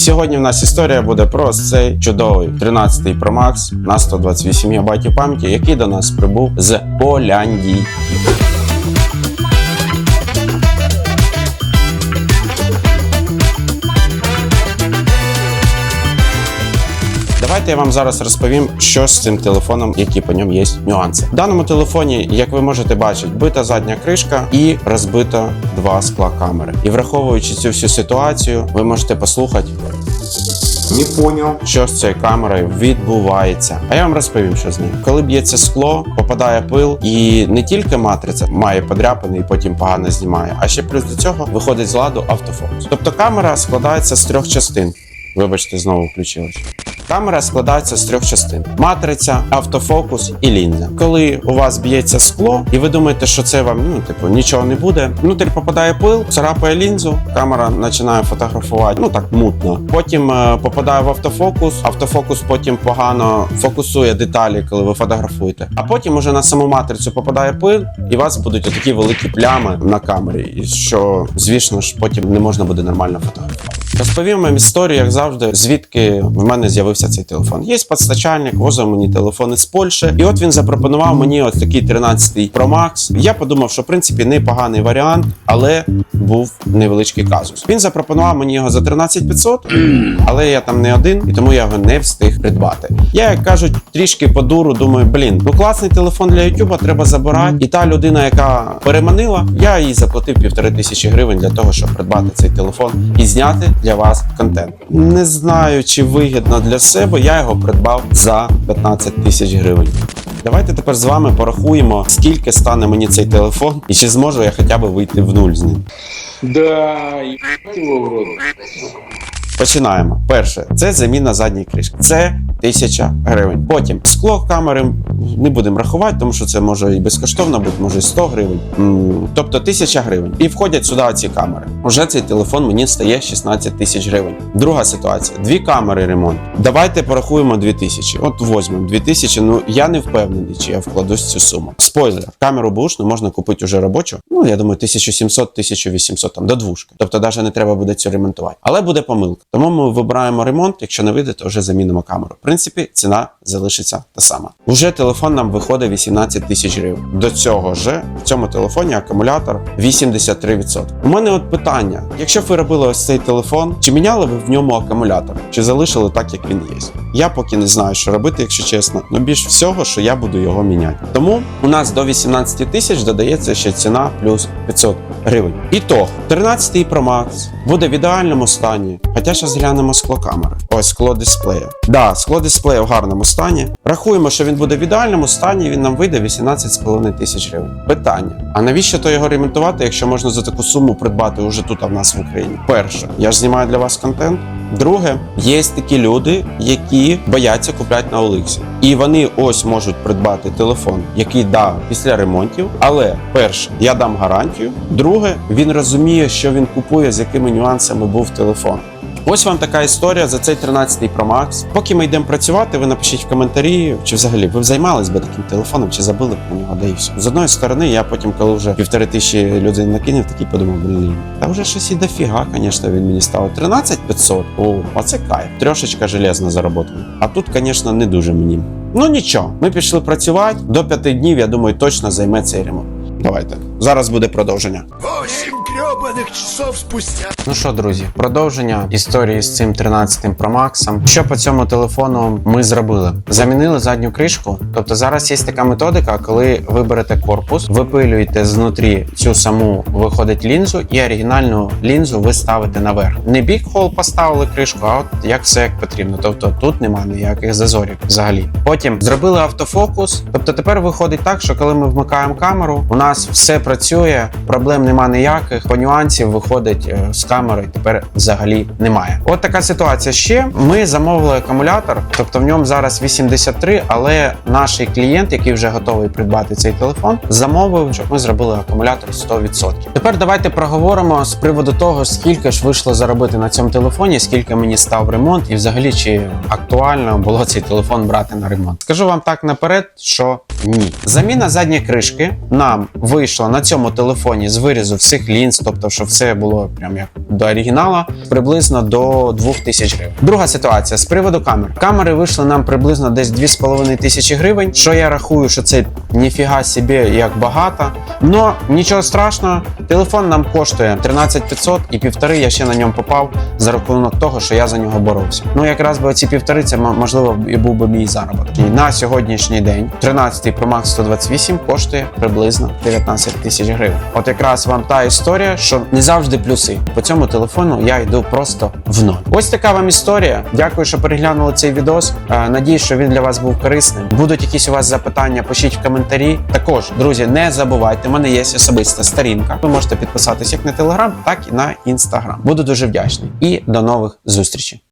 Сьогодні в нас історія буде про цей чудовий 13-й Pro Max на 128 ГБ пам'яті, який до нас прибув з Поляндії. Давайте я вам зараз розповім, що з цим телефоном, які по ньому є нюанси. В даному телефоні, як ви можете бачити, бита задня кришка і розбито два скла камери. І враховуючи цю всю ситуацію, ви можете послухати, Не понял. що з цією камерою відбувається. А я вам розповім, що з нею. Коли б'ється скло, попадає пил, і не тільки матриця має подряпини і потім погано знімає, а ще плюс до цього виходить з ладу автофокус. Тобто камера складається з трьох частин. Вибачте, знову включилось. Камера складається з трьох частин: матриця, автофокус і лінза. Коли у вас б'ється скло, і ви думаєте, що це вам ну типу нічого не буде. Внутрі попадає пил, царапає лінзу, камера починає фотографувати. Ну так мутно. Потім е, попадає в автофокус. Автофокус потім погано фокусує деталі, коли ви фотографуєте. А потім уже на саму матрицю попадає пил, і у вас будуть такі великі плями на камері, і що звісно ж потім не можна буде нормально фотографувати. Розповім вам історію, як завжди, звідки в мене з'явився цей телефон. Є постачальник, возив мені телефони з Польщі, і от він запропонував мені ось такий 13-й Pro Max. Я подумав, що в принципі непоганий варіант, але був невеличкий казус. Він запропонував мені його за 13500, але я там не один, і тому я його не встиг придбати. Я, як кажуть, трішки по дуру думаю, блін, ну класний телефон для Ютуба треба забирати. І та людина, яка переманила, я їй заплатив півтори тисячі гривень для того, щоб придбати цей телефон і зняти для вас контент. Не знаю, чи вигідно для себе. Я його придбав за 15 тисяч гривень. Давайте тепер з вами порахуємо, скільки стане мені цей телефон, і чи зможу я хоча б вийти в нуль з ним. Да, рот. Починаємо. Перше, це заміна задньої кришки. Це тисяча гривень. Потім скло камери не будемо рахувати, тому що це може і безкоштовно бути, може і 100 гривень. Тобто тисяча гривень. І входять сюди ці камери. Уже цей телефон мені стає 16 тисяч гривень. Друга ситуація: дві камери ремонт. Давайте порахуємо 2000. От візьмемо 2000. Ну я не впевнений, чи я вкладусь цю суму. Спойлер, камеру бушну можна купити вже робочу. Ну я думаю, 1700-1800 там до двушки. Тобто, навіть не треба буде цю ремонтувати. Але буде помилка. Тому ми вибираємо ремонт. Якщо не вийде, то вже замінимо камеру. В принципі, ціна залишиться та сама. Уже телефон нам виходить 18 тисяч гривень. До цього ж в цьому телефоні акумулятор 83%. У мене от питання: якщо ви робили ось цей телефон, чи міняли ви в ньому акумулятор, чи залишили так, як він є? Я поки не знаю, що робити, якщо чесно. Ну більш всього, що я буду його міняти. Тому у нас до 18 тисяч додається ще ціна плюс 500 гривень. І то 13 Pro Max буде в ідеальному стані. Хоча зараз глянемо скло камери. Ось скло дисплея. Да, скло дисплея в гарному стані. Рахуємо, що він буде в ідеальному стані, і він нам вийде 18,5 тисяч гривень. Питання: а навіщо то його ремонтувати, якщо можна за таку суму придбати уже тут, а в нас в Україні? Перше, я ж знімаю для вас контент. Друге, є такі люди, які бояться купляти на Оликсі. І вони ось можуть придбати телефон, який да після ремонтів. Але перше, я дам гарантію. Друге, він розуміє, що він купує, з якими нюансами був телефон. Ось вам така історія за цей 13-й Pro Max. Поки ми йдемо працювати, ви напишіть в коментарі, чи взагалі ви б займались би таким телефоном, чи забили б на нього, да і все. З одної сторони, я потім, коли вже півтори тисячі людей накинув, такий подумав, блін, та вже щось і дофіга, звісно, він мені став 13 500. О, оце кайф. Трошечка железно заработано. А тут, звісно, не дуже мені. Ну нічого, ми пішли працювати. До п'яти днів, я думаю, точно займе цей ремонт. Давайте. Зараз буде продовження. Восемь гребаных часов спустя. Ну що, друзі, продовження історії з цим 13-м Pro Max. Що по цьому телефону ми зробили? Замінили задню кришку. Тобто зараз є така методика, коли ви берете корпус, випилюєте знутрі цю саму виходить лінзу, і оригінальну лінзу ви ставите наверх. Не бік хол поставили кришку, а от як все як потрібно. Тобто тут немає ніяких зазорів взагалі. Потім зробили автофокус. Тобто тепер виходить так, що коли ми вмикаємо камеру, у нас все працює, проблем нема ніяких. По нюансів виходить е, з камери тепер взагалі немає. От така ситуація. Ще ми замовили акумулятор, тобто в ньому зараз 83, але наш клієнт, який вже готовий придбати цей телефон, замовив, щоб ми зробили акумулятор 100%. Тепер давайте проговоримо з приводу того, скільки ж вийшло заробити на цьому телефоні, скільки мені став ремонт, і взагалі чи актуально було цей телефон брати на ремонт. Скажу вам так наперед, що Ні. Заміна задньої кришки нам вийшла на цьому телефоні з вирізу всіх лінз, тобто, щоб все було прям як до оригінала, приблизно до 2000 гривень. Друга ситуація з приводу камер. Камери вийшли нам приблизно десь 2500 гривень. Що я рахую, що це ніфіга собі як багато. Но нічого страшного, телефон нам коштує 13500 і півтори я ще на ньому попав за рахунок того, що я за нього боровся. Ну якраз би ці півтори, це можливо і був би мій заробіток. І на сьогоднішній день 13 Pro Max 128 коштує приблизно 19 тисяч гривень. От якраз вам та історія, що не завжди плюси. По цьому телефону я йду просто в ноль. Ось така вам історія. Дякую, що переглянули цей відос. Е, Надіюсь, що він для вас був корисним. Будуть якісь у вас запитання, пишіть в коментарі. Також, друзі, не забувайте, у мене є особиста сторінка. Ви можете підписатись як на телеграм, так і на інстаграм. Буду дуже вдячний. І до нових зустрічей.